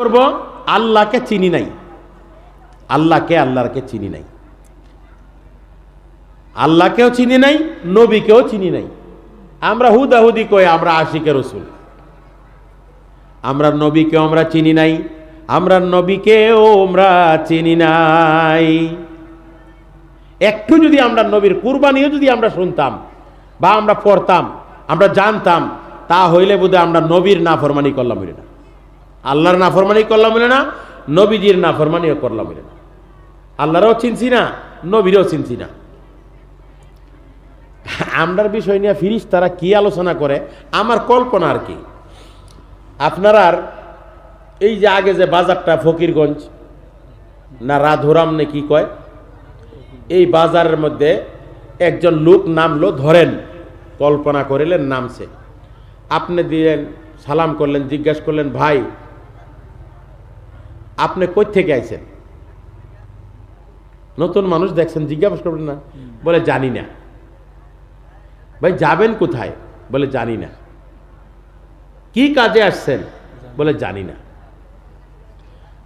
করব? আল্লাহকে চিনি নাই। আল্লাহকে আল্লাহকে চিনি নাই। আল্লাহকেও চিনি নাই, নবীকেও চিনি নাই। আমরা হুদাহুদি কই? আমরা আশিকের রসুল। আমরা নবীকেও আমরা চিনি নাই, আমরা নবীকেও আমরা চিনি নাই। একটু যদি আমরা নবীর কুরবানিও যদি আমরা শুনতাম বা আমরা পড়তাম, আমরা জানতাম তা হইলে বোধহয় আমরা নবীর না ফরমানি করলাম হইলে না। আল্লাহর নাফরমানি করলাম বলে না, নবীজির নাফরমানিও করলাম বলে না। আল্লাহরও চিনছি না, নবীরও চিনছি না। আমরার বিষয় নিয়ে ফিরিস তারা কি আলোচনা করে, আমার কল্পনা আর কি। আপনার আর এই যে আগে যে বাজারটা ফকিরগঞ্জ না রাধুরাম নে কি কয়, এই বাজারের মধ্যে একজন লোক নামলো, ধরেন, কল্পনা করিলেন নামছে। আপনি দিলেন, সালাম করলেন, জিজ্ঞাসা করলেন, ভাই আপনি কই থেকে আইছেন? নতুন মানুষ দেখছেন জিজ্ঞাসা করবেন না। বলে জানি না। ভাই যাবেন কোথায়? বলে জানি না। কি কাজে আসছেন? বলে জানি না।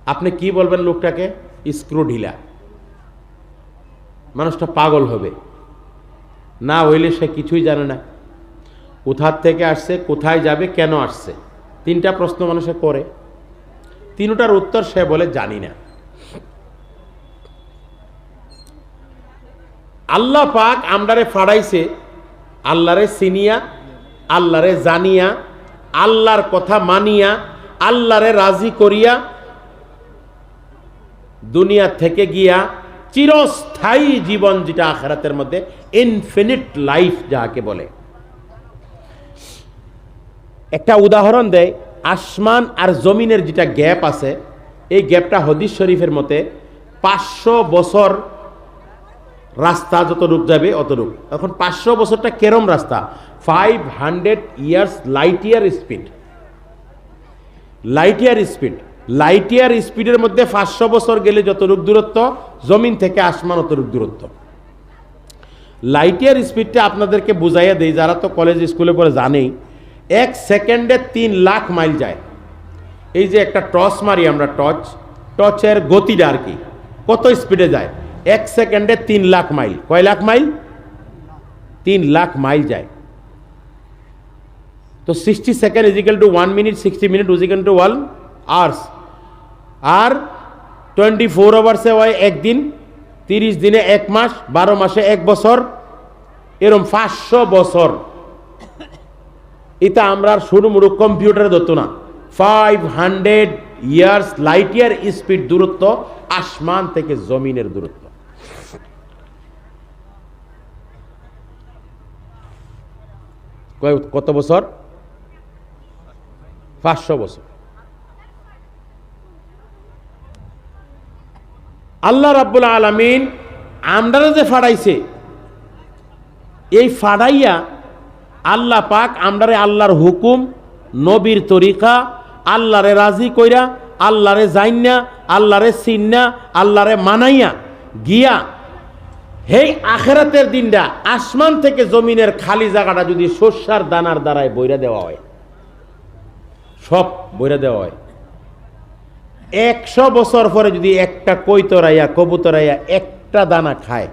আপনি কি বলবেন লোকটাকে? স্ক্রু ঢিলা। মানুষটা পাগল হবে। না হইলে সে কিছুই জানে না। কোথার থেকে আসছে কোথায় যাবে কেন আসছে? তিনটা প্রশ্ন মানুষে করে। তিনটার উত্তর সে বলে, জানি না। আল্লাহ পাক আমরারে ফাড়াইছে, আল্লাহরে চিনিয়া, আল্লাহরে জানিয়া, আল্লাহর কথা মানিয়া, আল্লাহরে রাজি করিয়া দুনিয়া থেকে গিয়া চিরস্থায়ী জীবন যেটা আখেরাতের মধ্যে ইনফিনিট লাইফ যাকে বলে। একটা উদাহরণ দেয় আসমান আর জমিনের যেটা গ্যাপ আছে, এই গ্যাপটা হদিস শরীফের মতে পাঁচশো বছর রাস্তা যত রূপ যাবে অত রূপ। এখন পাঁচশো বছরটা কেরম রাস্তা? Five hundred years light year speed light year speed light year স্পিডের মধ্যে পাঁচশো বছর গেলে যতটুক দূরত্ব, জমিন থেকে আসমান অতটুক দূরত্ব। লাইট ইয়ার স্পিডটা আপনাদেরকে বুঝাইয়া দেই, যারা তো কলেজ স্কুলে পরে জানেই এক সেকেন্ডে তিন লাখ মাইল যায়। এই যে একটা টর্চ মারি আমরা, টর্চ, টর্চের গতিটা আর কি, কত স্পিডে যায়? এক সেকেন্ডে তিন লাখ মাইল। কয় লাখ মাইল? তিন লাখ মাইল যায়। তো sixty second equal to one minute sixty minute equal to one hours R twenty four আওয়ার্সে হয় একদিন, তিরিশ দিনে এক মাস, বারো মাসে এক বছর, এরম পাঁচশো বছর। এটা আমরা আর সরু মুরু কম্পিউটারে ধরতো না। Five hundred years light year speed দূরত্ব আসমান থেকে জমিনের দূরত্ব। কত বছর? পাঁচশো বছর। আল্লাহ রাব্বুল আলমিন আমরা যে ফাড়াইছে, এই ফাড়াইয়া আল্লাহ পাক আমরারে আল্লাহর হুকুম, নবীর তরিকা, আল্লাহরে রাজি কইরা, আল্লাহরে জাইন্না আল্লাহরে চিন্না আল্লাহরে মানাইয়া গিয়া, হেই আখেরাতের দিনটা আসমান থেকে জমিনের খালি জায়গাটা যদি শস্যার দানার দ্বারায় বইরা দেওয়া হয়, সব বইরা দেওয়া হয়। একশো বছর পরে যদি একটা কৈতরাইয়া, কবুতরাইয়া একটা দানা খায়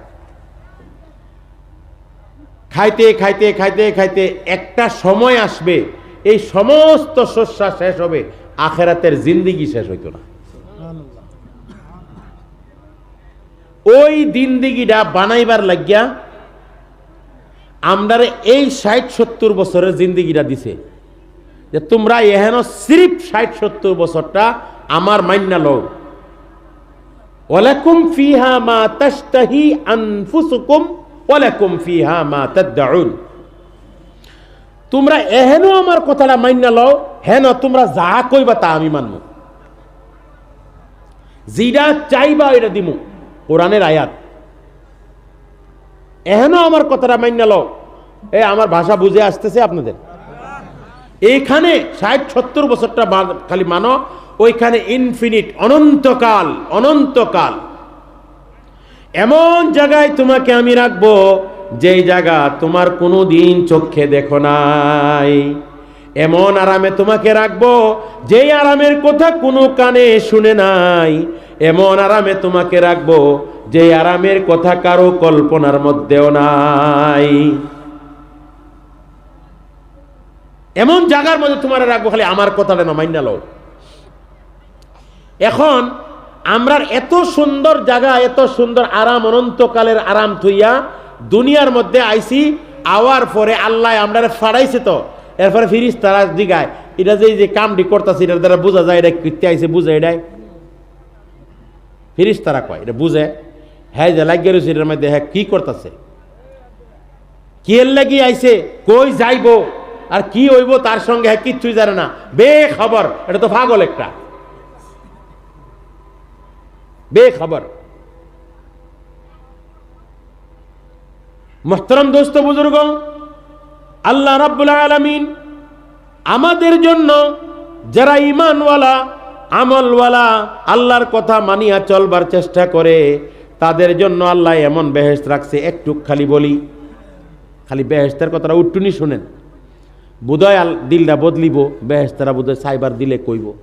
খাইতে খাইতে খাইতে খাইতে একটা সময় আসবে। এই সমস্ত শস্যা শেষ হবে। আখেরাতের জিন্দিগি শেষ হইতো না। ওই দিনদিগিটা বানাইবার লাগিয়া আমরারে এই ষাট সত্তর বছরের জিন্দিগিটা দিছে। যে তোমরা এহেন সিরিপ ষাট সত্তর বছরটা আমার মান্না লও। ওয়ালাকুম ফিহা মা তাশতাহি আনফুসুকুম ওয়ালাকুম ফিহা মা তোমরা এহেন আমার কথাটা মান্না লও, হেন তোমরা যা কইবা তা আমি মানব যেটা চাইবা এটা দিমু, কোরআনের আয়াত। এহেন আমার কথাটা মান্য লও। এ, আমার ভাষা বুঝে আসতেছে আপনাদের? এইখানে ষাট, সত্তর বছরটা খালি মানো, ওইখানে ইনফিনিট অনন্তকাল অনন্তকাল। এমন জায়গায় তোমাকে আমি রাখব, যেই জায়গা তোমার কোনো দিন চোখে দেখো নাই। এমন আরামে তোমাকে রাখব, যেই আরামের কথা কোনো কানে শুনে নাই। এমন আরামে তোমাকে রাখব যে আরামের কথা কারও কল্পনার মধ্যেও নাই। এমন জায়গার মধ্যে তোমার রাখব, খালি আমার কথাটা না মাইনা লও। এখন আমরা এত সুন্দর জায়গা, এত সুন্দর আরাম, অনন্তকালের আরাম থইয়া দুনিয়ার মধ্যে আইসি আওয়ার পরে আল্লাহ আমরা ফাড়াইছে তো। এরপরে ফিরিস তারা জিগায়, এটা যে যে কামটি করতেছে, এটার দ্বারা বোঝা যায়, এটা কীর্তি আইসে বুঝে এটাই। ফিরিস তারা কয়, এটা বুঝে? হ্যাঁ যে লাগিয়ে রয়েছে এটার মধ্যে হ্যাঁ কি করতেছে? কি লাগি আইছে? কই যাইব? আর কি হইব তার সঙ্গে হ্যাঁ কিচ্ছুই জানে না। বে খবর এটা তো পাগল একটা। খবর মোহতরম দোস্ত, বুজুর্গ, আল্লাহ রাব্বুল আলামিন আমাদের জন্য যারা ইমানওয়ালা আমলওয়ালা, আল্লাহর কথা মানিয়া চলবার চেষ্টা করে, তাদের জন্য আল্লাহ এমন বেহেস্ত রাখছে, একটু খালি বলি। খালি বেহেস্তের কথাটা উট্টুনি শুনেন। আল দিলটা বদলিব বেহেস্তারা বুধয় সাইবার দিলে কইব।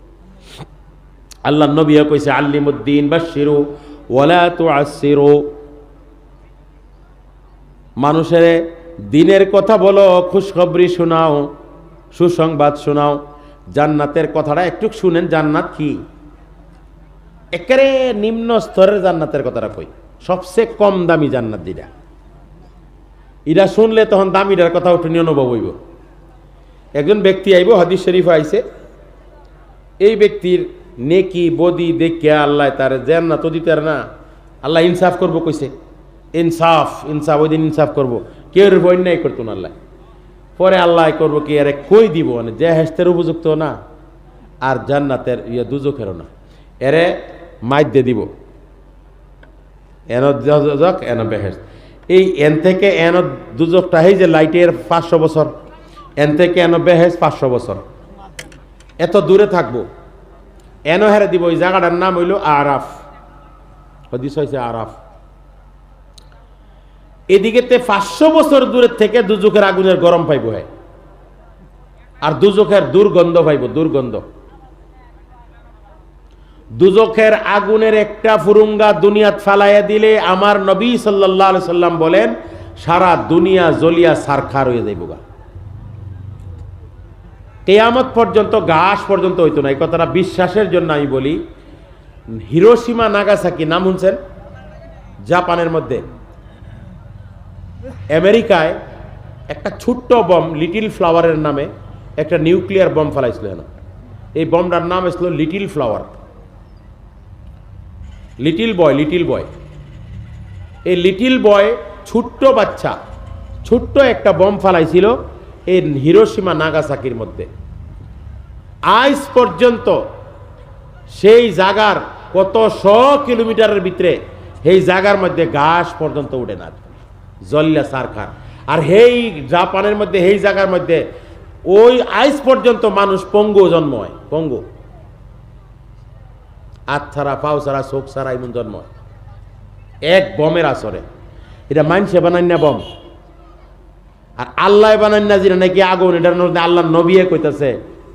আল্লাহ নবীও কইছে, আল্লিমুদ্দিন বাশিরু ওয়ালা তুআসসিরু। মানুষের দিনের কথা বলো, খুশখবরি শোনাও, সুসংবাদ শোনাও। জান্নাতের কথাটা একটু শুনেন, জান্নাত কি? একেবারে নিম্ন স্তরের জান্নাতের কথাটা কই। সবচেয়ে কম দামি জান্নাত যেটা এটা শুনলে তখন দামিটার কথা উঠে নিয়ে অনুভব হইব। একজন ব্যক্তি আইব, হাদিস শরীফ আইছে। এই ব্যক্তির নেকি, বদি দেখে আল্লাহ তার জেন না তো দিতে না। আল্লাহ ইনসাফ করব কইছে। ইনসাফ ইনসাফ, ওই দিন ইনসাফ করব। কেউ অন্যায় করতো না আল্লাহ। পরে আল্লাহ করব কি আরে কই দিব? মানে যে হেস্তের উপযুক্ত না, আর জান্নাতের ইয়ে দুজখেরও না। এরে মাইদ্যে দিব। এন দুজক এন বেহেস এই এন থেকে এন দুজকটা এই যে লাইটের পাঁচশো বছর। এন থেকে এন বেহেস পাঁচশো বছর। এত দূরে থাকব। এন হেরে দিব, ওই জায়গাটার নাম হইল আরাফ। হদিস হয়েছে আরাফ। এদিকেতে পাঁচশো বছর দূরের থেকে দুজকের আগুনের গরম পাইব হয় আর দুজকের দুর্গন্ধ পাইব, দুর্গন্ধ। দুজকের আগুনের একটা ফুরুঙ্গা দুনিয়াত ফালাইয়া দিলে আমার নবী সাল্লাহ সাল্লাম বলেন, সারা দুনিয়া জলিয়া সারখার হয়ে যাইব গা। কেয়ামত পর্যন্ত, ঘাস পর্যন্ত হইতো না। এই কথাটা বিশ্বাসের জন্য আমি বলি হিরোসীমা নাগাসাকি, নাম শুনছেন? জাপানের মধ্যে। আমেরিকায় একটা ছোট্ট বম, লিটিল ফ্লাওয়ারের নামে একটা নিউক্লিয়ার বম ফেলাইছিল না এই বমটার নাম ছিল little flower. Little boy little boy. এই লিটিল বয় ছোট্ট বাচ্চা, ছোট্ট একটা বম ফালাইছিল এই হিরোসীমা নাগাসাকির মধ্যে। আজ পর্যন্ত সেই জাগার কত শ কিলোমিটারের ভিতরে সেই জায়গার মধ্যে ঘাস পর্যন্ত উঠে না। জল্লা সারখার। আর সেই জাপানের মধ্যে, সেই জায়গার মধ্যে ওই আইস পর্যন্ত মানুষ পঙ্গু জন্ম হয়, পঙ্গু। হাত ছাড়া, পাও ছাড়া, চোখ ছাড়া এমন জন্ম এক বমের আসরে। এটা মানসে বানাই না বম। আর আল্লাহ বানাই না যেটা নাকি আগুন, এটার মধ্যে আল্লাহ নবিয়ে কইতাছে।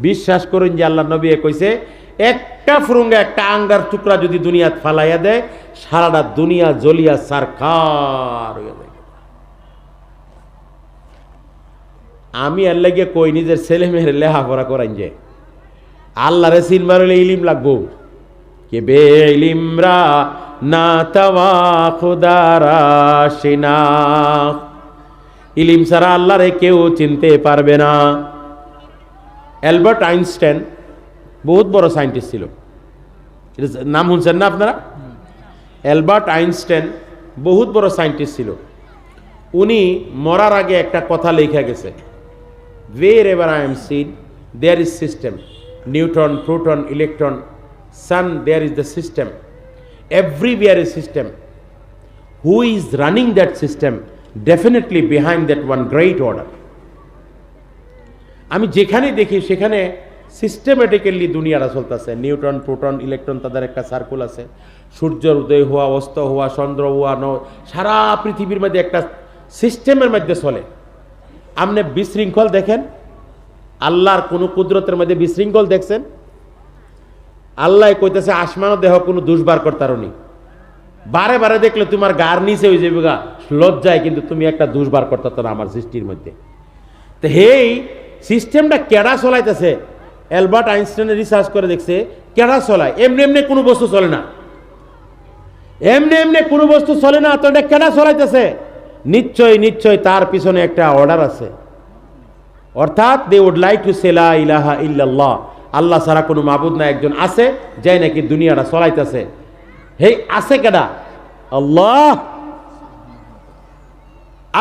বিশ্বাস করুন যে আল্লাহ নবিয়ে কইছে, একটা ফুরুঙ্গা, একটা আঙ্গার টুকরা যদি দুনিয়াত ফালাইয়া দেয়, সারাটা দুনিয়া জ্বলিয়া সারখার হয়ে যায় আমি এর লাগিয়ে কই, নিজের ছেলে মেয়ের লেখাপড়া করাই যে। আল্লাহরে সিনবার হলে ইলিম লাগবো। কে বে ইলিমরা না তাওয়া খুদারা সিনা ইলিম সারা আল্লাহ রে কেউ চিনতে পারবে না। অ্যালবার্ট আইনস্টাইন বহুত বড় সাইন্টিস্ট ছিল। নাম শুনছেন না আপনারা? অ্যালবার্ট আইনস্টাইন বহুত বড় সাইন্টিস্ট ছিল। উনি মরার আগে একটা কথা লেখা গেছে। Wherever I am seen there is system neutron proton electron sun there is the system everywhere is system who is running that system Definitely behind that one great order. আমি যেখানে দেখি, সেখানে সিস্টেমেটিক্যালি দুনিয়াটা চলতেছে নিউটন প্রোটন, ইলেকট্রন, তাদের একটা circle আছে। সূর্যের উদয় হওয়া, অস্ত হওয়া, চন্দ্র হওয়া, ন, সারা পৃথিবীর মধ্যে একটা সিস্টেমের মধ্যে চলে। আপনি বিশৃঙ্খল দেখেন? আল্লাহর কোনো কুদরতের মধ্যে বিশৃঙ্খল দেখছেন? আল্লাহ কইতেছে, আসমানও দেহ কোনো দুষ্বার করতারনি বারে বারে দেখলে তোমার গার নিচে হয়ে যাবে গা। লজ্জায় কিন্তু তুমি একটা দুষ্বার করতে না আমার সৃষ্টির মধ্যে। তো হেই, সিস্টেমটা কেডা চলাইতেছে? অ্যালবার্ট আইনস্টাইনের রিসার্চ করে দেখছে, কেডা চলায়? এমনি এমনি কোনো বস্তু চলে না। এমনি এমনি কোনো বস্তু চলে না, তো এটা কেডা চলাইতেছে? নিশ্চয় নিশ্চয় তার পিছনে একটা অর্ডার আছে। অর্থাৎ দে উড লাইক টু সেলা ইলাহা ইল্লাল্লাহ আল্লাহ ছাড়া কোনো মাবুদ না একজন আছে, যাই নাকি দুনিয়াটা চলাইতেছে। হেই, আছে কেডা? আল্লাহ।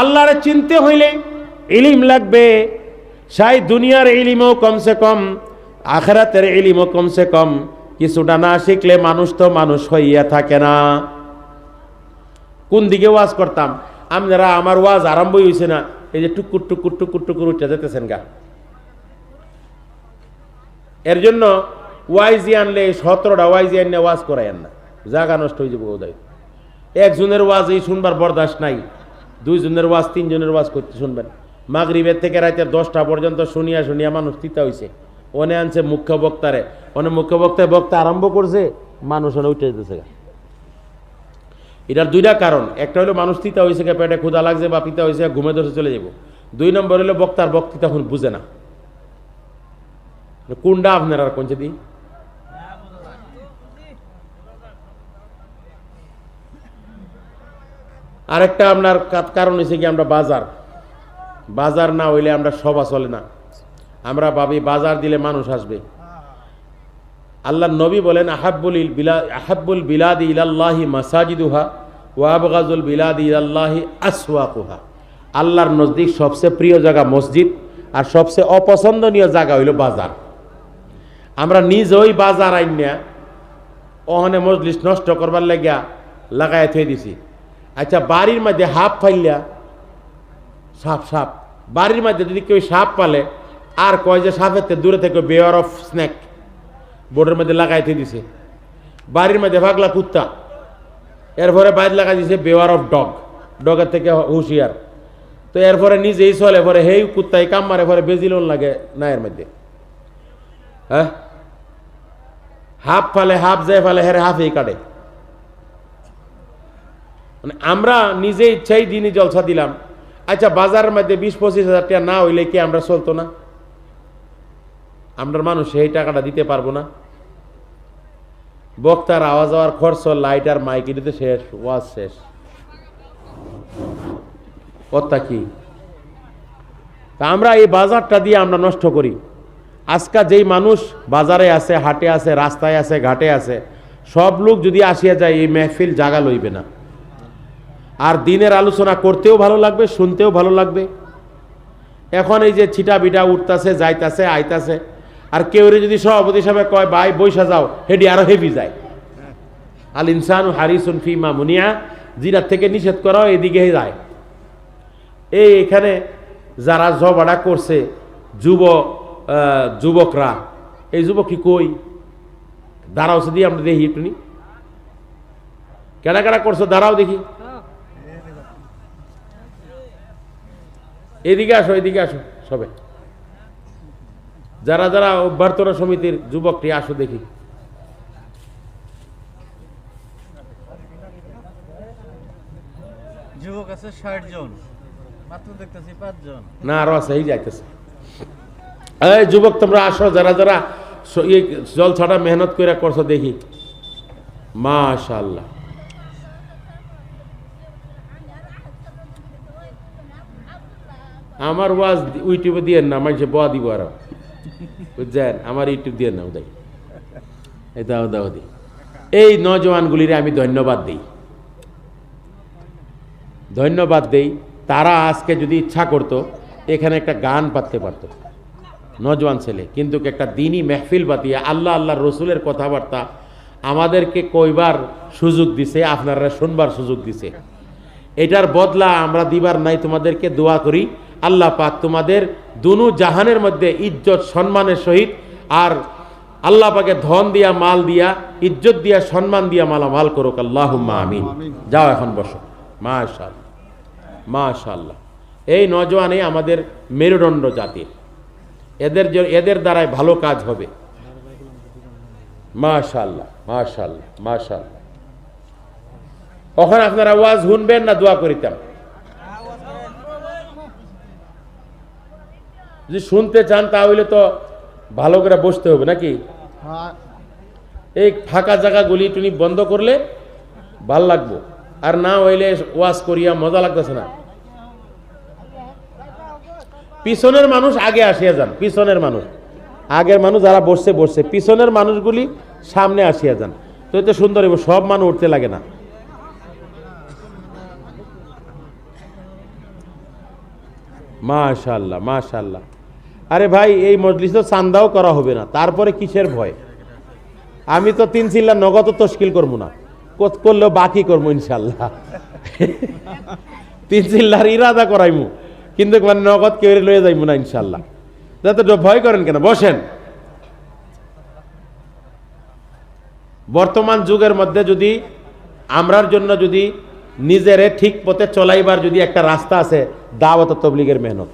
আল্লাহরে চিনতে হইলে ইলিম লাগবে। সাই দুনিয়ার ইলিমও কমসে কম, আখেরাতের ইলিমও কমসে কম। কিছুটা না শিখলে মানুষ তো মানুষ হইয়া থাকে না। কোন দিকে ওয়াজ করতাম? আপনারা আমার ওয়াজ আরম্ভই হয়েছে না, এই যে টুকুর টুকুর টুকুর টুকুর উঠে যেতেছেন গা। এর জন্য ওয়াইজি আনলে, সতেরোটা ওয়াইজি আনলে ওয়াজ করাইয়েন না। জায়গা নষ্ট হয়ে যাব ওদাই একজনের ওয়াজ এই শুনবার বরদাস্ত নাই, দুইজনের ওয়াজ, তিনজনের ওয়াজ করতে শুনবেন। মাগরিবের থেকে রাতের দশটা পর্যন্ত শুনিয়া শুনিয়া মানুষ তিতা হয়েছে অনে আনছে মুখ্য বক্তারে ওনে মুখ্য বক্তায় বক্তা আরম্ভ করছে, মানুষ ওনে উঠে যেতেছে এটার দুইটা কারণ, একটা হলো মানুষ তিতা হয়েছে পেটে ক্ষুধা লাগছে বা পিতা হয়েছে ঘুমে ধরে চলে যাব। দুই নম্বর হলো বক্তার বক্তৃতা এখন বুঝে না। কোনটা আপনার আর কোন দি আরেকটা আপনার কারণ হয়েছে কি, আমরা বাজার। বাজার না হইলে আমরা সভা চলে না। আমরা ভাবি বাজার দিলে মানুষ আসবে। আল্লাহ নবী বলেন, আহাব্বুল বিলা আহাব্বুল বিলাদি ইলাল্লাহি মাসাজিদুহা ওয়াবগাজুল বিলাদি ইলাল্লাহি আসওয়াকুহা। আল্লাহর নজদিক সবচেয়ে প্রিয় জায়গা মসজিদ আর সবচেয়ে অপছন্দনীয় জায়গা হইল বাজার। আমরা নিজেই বাজার আইনিয়া ওখানে মজলিস নষ্ট করবার লাগিয়া লাগাই থয়ে দিছি। আচ্ছা বাড়ির মধ্যে হাফ ফাইলিয়া সাপ সাপ। বাড়ির মধ্যে যদি কেউ সাপ পালে, আর কয় যে সাপের দূরে থেকে বেয়ার অফ স্ন্যাক বোর্ডের মধ্যে লাগাইতে দিছে। বাড়ির মধ্যে ভাগলা কুত্তা, এরপরে বাইর লাগাই দিছে বেওয়ার অফ ডগ ডগের থেকে হুঁশিয়ার। তো এরপরে নিজেই চলে, পরে হেই কুত্তাই কাম মারে পরে বেজিলন লাগে না এর মধ্যে। হ্যাঁ? হাফ ফালে হাফ যায় ফালে, হেরে হাফেই কাটে। মানে আমরা নিজে ইচ্ছাই দিনই জলসা দিলাম। আচ্ছা বাজারের মধ্যে বিশ পঁচিশ হাজার টাকা না হইলে কি আমরা চলতো না? আমরা মানুষ সেই টাকাটা দিতে পারব না। বক্তার আওয়াজ হওয়ার খরচ লাইট আর মাইক এটাতে শেষ, ওয়াজ শেষ। কথা কি? তা আমরা এই বাজারটা দিয়ে আমরা নষ্ট করি। আজকাল যেই মানুষ বাজারে আছে, হাটে আছে, রাস্তায় আছে, ঘাটে আছে, সব লোক যদি আসিয়া যায়, এই মেহফিল জাগা লইবে না। আর দিনের আলোচনা করতেও ভালো লাগবে, শুনতেও ভালো লাগবে। এখন এই যে ছিটা বিটা উঠতাছে, যাইতাছে, আইতাছে, আর কেউ যদি সভাপতি হিসাবে কয়, ভাই, বৈশা যাও, হেডি আরও হেভি যায়। আল ইনসান হারিসুন ফিমা মুনিয়া জিরার থেকে নিষেধ করাও এদিকে যায়। এই এখানে যারা জবাড়া করছে, যুব যুবকরা, এই যুবক কি কই? দাঁড়াও সে দিয়ে আমরা দেখি একটু নি কেডা করছ? দাঁড়াও দেখি। এদিকে আসো এদিকে আসো সবে। যারা যারা অভ্যর্থনা সমিতির যুবকটি আসো দেখি। যুবক আছে ষাট জন মাত্র দেখতেছি পাঁচজন না আরও আছে এই যাইতেছে এই যুবক তোমরা আসো যারা যারা জল ছাড়া মেহনত করে করছ দেখি। মাশাল্লাহ আমার ওয়াজ ইউটিউবে দিয়ে না, মানুষে বয়া দিব আর। বুঝছেন? আমার ইউটিউব দিয়ে না উদয়। দাও দাও, দি। এই নজওয়ানগুলিরে আমি ধন্যবাদ দিই। ধন্যবাদ দেই। তারা আজকে যদি ইচ্ছা করতো, এখানে একটা গান পাততে পারতো। নজওয়ান ছেলে, কিন্তু একটা দিনই মেহফিল বাতিয়ে আল্লাহ আল্লাহ রসুলের কথাবার্তা আমাদেরকে কইবার সুযোগ দিছে, আপনারা শুনবার সুযোগ দিছে। এটার বদলা আমরা দিবার নাই, তোমাদেরকে দোয়া করি। আল্লাহ পাক তোমাদের দুনু জাহানের মধ্যে ইজ্জত সম্মানের সহিত আর আল্লাহ পাকে ধন দিয়া মাল দিয়া ইজ্জত দিয়া সম্মান দিয়া মালামাল করুক। আল্লাহ আমিন। যাও এখন বসো। মাশাল মাশাল্লাহ এই নজওয়ানে আমাদের মেরুদণ্ড জাতির। এদের এদের দ্বারাই ভালো কাজ হবে। মাশাল্লাহ মাশাল্লাহ মাশাল্লাহ। ওখানে আপনারা ওয়াজ শুনবেন না দোয়া করিতাম? যদি শুনতে চান তাহলে তো ভালো করে বসতে হবে, নাকি? এই ফাঁকা জায়গাগুলি টুনি বন্ধ করলে ভালো লাগবো। আর না হইলে ওয়াজ করিয়া মজা লাগতেছে না। পিছনের মানুষ আগে আসিয়া যান, পিছনের মানুষ। আগের মানুষ যারা বসছে বসছে। পিছনের মানুষগুলি সামনে আসিয়া যান। তো এতে সুন্দর হইব, সব মানুষ উঠতে লাগে না। মাশাল্লাহ মাশাল্লাহ। আরে ভাই, এই মজলিস তো চান্দাও করা হবে না। তারপরে কিসের ভয়? আমি তো তিন চিল্লা নগদ তশকিল করব না। করলেও বাকি করব ইনশাল্লাহ। তিন চিল্লার ইরাদা করাইমু। কিন্তু মানে নগদ কেউ লয়ে যাইমু না ইনশাল্লাহ। যাতে ভয় করেন কেন? বসেন। বর্তমান যুগের মধ্যে যদি আমরার জন্য যদি নিজেরে ঠিক পথে চলাইবার যদি একটা রাস্তা আছে, দাওয়াত তবলিগের মেহনত।